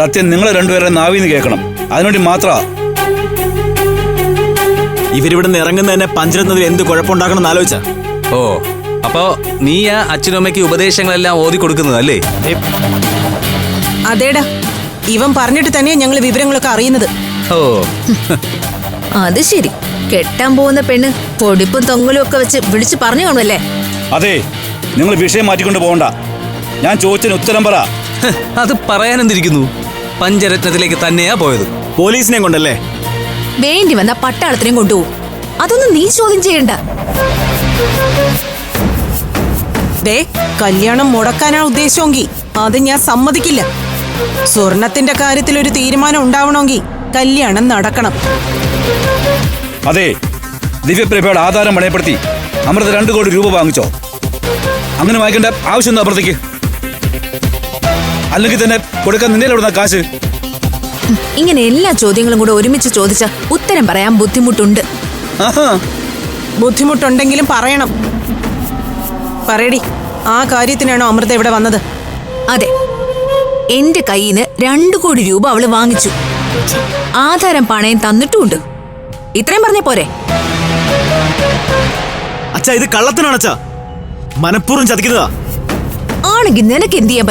സത്യം നിങ്ങൾ രണ്ടുപേരെ നാവിന്ന് കേൾക്കണം. അതിനുവേണ്ടി മാത്ര. ഇവരിവിടുന്ന് ഇറങ്ങുന്ന തന്നെ പഞ്ചരത്നത്തിൽ എന്ത് കുഴപ്പമുണ്ടാക്കണം ആലോചിച്ച? ഓ അപ്പോ നീ ആ അച്ഛനും അമ്മയ്ക്ക് ഉപദേശങ്ങളെല്ലാം ഓതി കൊടുക്കുന്നത് അല്ലേ? അതേടാ. ഇവൻ പറഞ്ഞിട്ട് തന്നെയാ ഞങ്ങൾ വിവരങ്ങളൊക്കെ അറിയുന്നത്. ഓ. അത് ശരി. കെട്ടാൻ പോകുന്ന പെണ്ണ് പൊടിപ്പും തൊങ്ങലും ഒക്കെ വെച്ച് വിളിച്ചു പറഞ്ഞു കാണുമല്ലേ അതെ നിങ്ങൾ വിഷയം മാറ്റിക്കൊണ്ട് പോകണ്ട. ഞാൻ ചോദിച്ചതിന് ഉത്തരം പറ. അത് പറയാനെന്തിരിക്കുന്നു? പഞ്ചരത്നത്തിലേക്ക് തന്നെയാ പോയത്. പോലീസിനെ കൊണ്ടല്ലേ? വേണ്ടി വന്ന പട്ടാളത്തിനെയും കൊണ്ടുപോകും അതൊന്നും നീ ചോദ്യം ചെയ്യണ്ട. ദേ കല്യാണം മുടക്കാനാണ് ഉദ്ദേശമെങ്കിൽ അത് ഞാൻ സമ്മതിക്കില്ല. സ്വർണത്തിന്റെ കാര്യത്തിൽ ഒരു തീരുമാനം ഉണ്ടാവണമെങ്കിൽ കല്യാണം നടക്കണം. അതെ ദിവ്യപ്രഭയുടെ ആധാരം വളയപ്പെടുത്തി അമൃത രണ്ട് കോടി രൂപ വാങ്ങിച്ചോ. അങ്ങനെ വാങ്ങിക്കേണ്ട ആവശ്യം എന്താ അമൃതയ്ക്ക്. അല്ലെങ്കിൽ തന്നെ കൊടുക്കാൻ നിന്നെ എവിടുന്ന കാശ്? ഇങ്ങനെ എല്ലാ ചോദ്യങ്ങളും കൂടെ ഒരുമിച്ച് ചോദിച്ച ഉത്തരം പറയാൻ ബുദ്ധിമുട്ടുണ്ട്. ആഹാ. ബുദ്ധിമുട്ടുണ്ടെങ്കിലും പറയണം. പറയടി ആ കാര്യത്തിനാണോ അമൃത ഇവിടെ വന്നത്? അതെ. എന്റെ കയ്യിൽ നിന്ന് രണ്ടു കോടി രൂപ അവൾ വാങ്ങിച്ചു. ആധാരം പണയം തന്നിട്ടുമുണ്ട്. ഇത്രയും പറഞ്ഞ പോരെ? അച്ഛാ ഇത് കള്ളത്തിനാണ് അച്ഛാ. മനഃപൂർവം ചതിക്കുന്നതാ. ആണെങ്കിൽ നിനക്ക് എന്ത് ചെയ്യാൻ